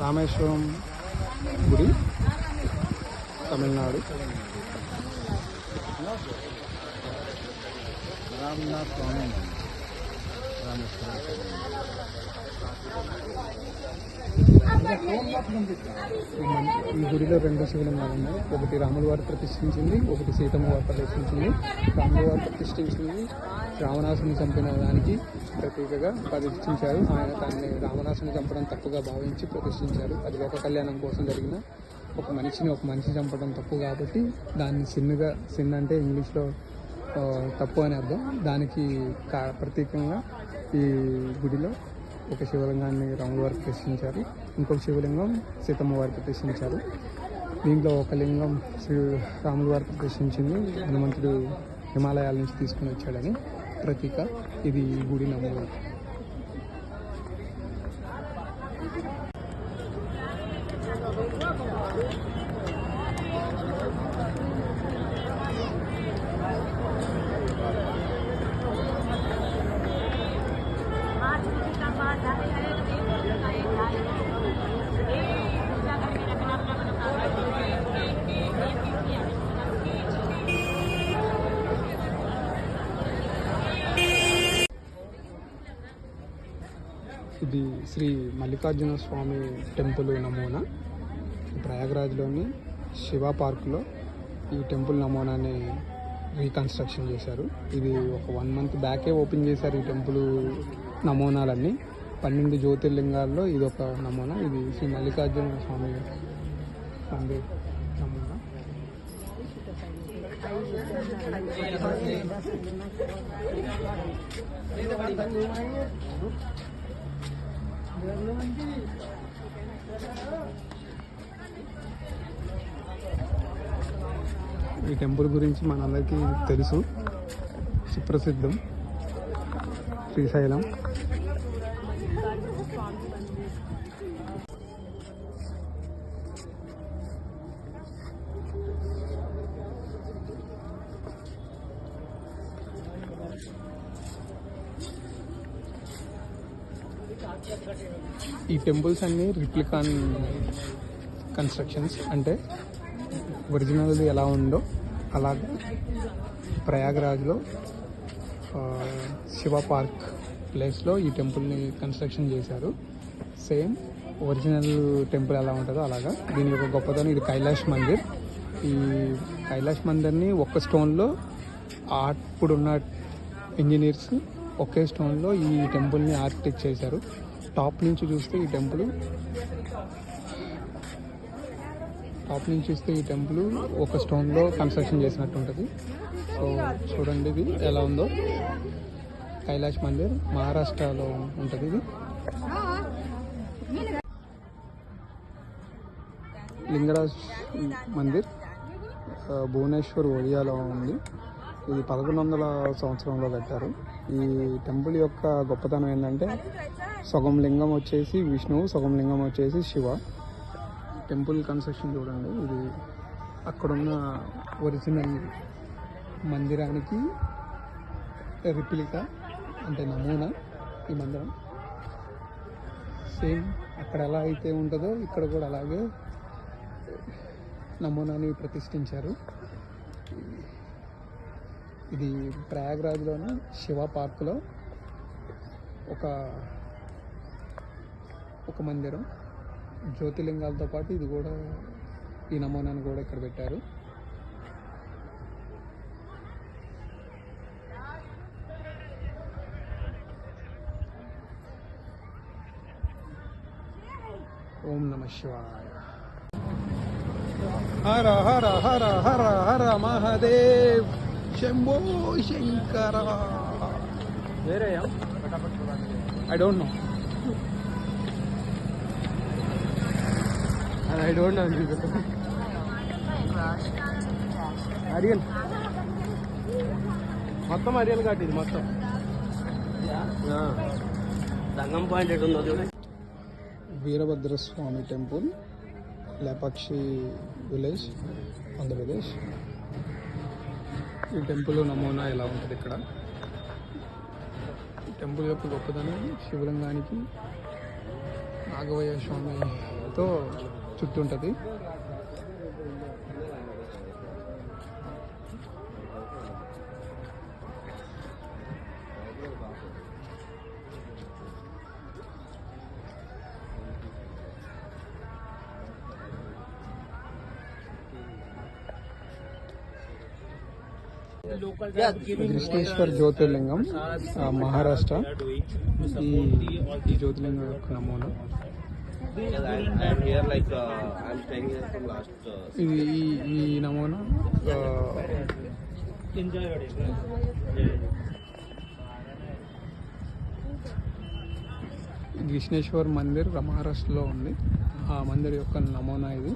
రామేశ్వరం గుడి తమిళనాడు. రామ్నాథ్ స్వామి ఈ గుడిలో రెండు శివలింగాలు ఉన్నాయి ఒకటి రాముల వారు ప్రతిష్ఠించింది ఒకటి సీతమ్మ వారు ప్రతిష్ఠించింది. రాముల వారు ప్రతిష్ఠించింది రావణాసుని చంపిన దానికి ప్రతీకగా ప్రతిష్ఠించారు. ఆయన దాన్ని రావణాసుని చంపడం తప్పుగా భావించి ప్రతిష్ఠించారు. అది ఒక కళ్యాణం కోసం జరిగిన ఒక మనిషిని ఒక మనిషి చంపడం తప్పు కాబట్టి దాన్ని సిన్నుగా సిన్ అంటే ఇంగ్లీష్లో తప్పు అని అర్థం. దానికి కా ప్రతీకంగా ఈ గుడిలో ఒక శివలింగాన్ని రాముల వారు ప్రతిష్ఠించారు. ఇంకొక శివలింగం సీతమ్మ వారు ప్రతిష్ఠించారు. దీంట్లో ఒక లింగం శ్రీ రాముల వారు ప్రతిష్ఠించింది. హనుమంతుడు హిమాలయాల నుంచి తీసుకుని వచ్చాడని ప్రతీక. ఇది గుడి నమూనా ఇది శ్రీ మల్లికార్జున స్వామి టెంపుల్ నమూనా. ప్రయాగరాజ్లోని శివ పార్క్లో ఈ టెంపుల్ నమూనాని రీకన్స్ట్రక్షన్ చేశారు. ఇది ఒక వన్ మంత్ బ్యాకే ఓపెన్ చేశారు ఈ టెంపుల్ నమూనాలన్నీ. పన్నెండు జ్యోతిర్లింగాల్లో ఇది ఒక నమూనా. ఇది శ్రీ మల్లికార్జున స్వామి స్వామి నమూనా. ఈ టెంపుల్ గురించి మనందరికీ తెలుసు. సుప్రసిద్ధం. శ్రీశైలం. ఈ టెంపుల్స్ అన్ని రిప్లికాన్ కన్స్ట్రక్షన్స్ అంటే ఒరిజినల్ది ఎలా ఉందో అలాగే ప్రయాగ్రాజ్లో శివ పార్క్ ప్లేస్లో ఈ టెంపుల్ని కన్స్ట్రక్షన్ చేశారు. సేమ్ ఒరిజినల్ టెంపుల్ ఎలా ఉంటుందో అలాగా. దీని యొక్క గొప్పతనం ఇది కైలాష్ మందిర్. ఈ కైలాష్ మందిర్ని ఒక్క స్టోన్లో అప్పుడున్న ఇంజనీర్స్ ఒకే స్టోన్లో ఈ టెంపుల్ని ఆర్కిటెక్ట్ చేశారు. టాప్ నుంచి చూస్తే ఈ టెంపుల్. టాప్ నుంచి చూస్తే ఈ టెంపుల్ ఒక స్టోన్లో కన్స్ట్రక్షన్ చేసినట్టు ఉంటుంది. సో చూడండి ఇది ఎలా ఉందో. కైలాష్ మందిర్ మహారాష్ట్రలో ఉంటుంది ఇది. లింగరాజ్ మందిర్ భువనేశ్వర్ ఒడియాలో ఉంది. ఇది పదకొండు వందల సంవత్సరంలో కట్టారు. ఈ టెంపుల్ యొక్క గొప్పతనం ఏంటంటే సగం లింగం వచ్చేసి విష్ణువు సగం లింగం వచ్చేసి శివ. టెంపుల్ కన్స్ట్రక్షన్ చూడండి ఇది అక్కడున్న ఒరిజినల్ మందిరానికి రిప్లిక అంటే నమూనా ఈ మందిరం. సేమ్ అక్కడ ఎలా అయితే ఉంటుందో ఇక్కడ కూడా అలాగే నమూనాని ప్రతిష్ఠించారు. ఇది ప్రయాగ్రాజ్లోని శివ పార్క్లో ఒక ఒక మందిరం. జ్యోతిలింగాలతో పాటు ఇది కూడా ఈ నమూనాను కూడా ఇక్కడ పెట్టారు. ఓం నమ శివాయ. హర హర హర హర హర మహాదేవ్. శంభో శంకర వేరే I don't know I don't know aerial మొత్తం అరియల్ కాదు ఇది మొత్తం. సంగం పాయింట్ ఎటు ఉందో చూడండి వీరభద్రస్వామి టెంపుల్ లేపాక్షి విలేజ్ ఆంధ్రప్రదేశ్. ఈ టెంపుల్ నమూనా ఎలా ఉంటుంది ఇక్కడ? ఈ టెంపుల్ యొక్క గొప్పదనం శివలింగానికి నాగవయ్య స్వామి తో చుట్టూ ఉంటుంది. కృష్ణేశ్వర్ జ్యోతిర్లింగం మహారాష్ట్ర ఈ జ్యోతిర్లింగం యొక్క నమూనా ఇది ఈ ఈ నమూనా ఆ, విఘ్నేశ్వర్ మందిర్ మహారాష్ట్రలో ఉంది. ఆ మందిర్ యొక్క నమూనా ఇది.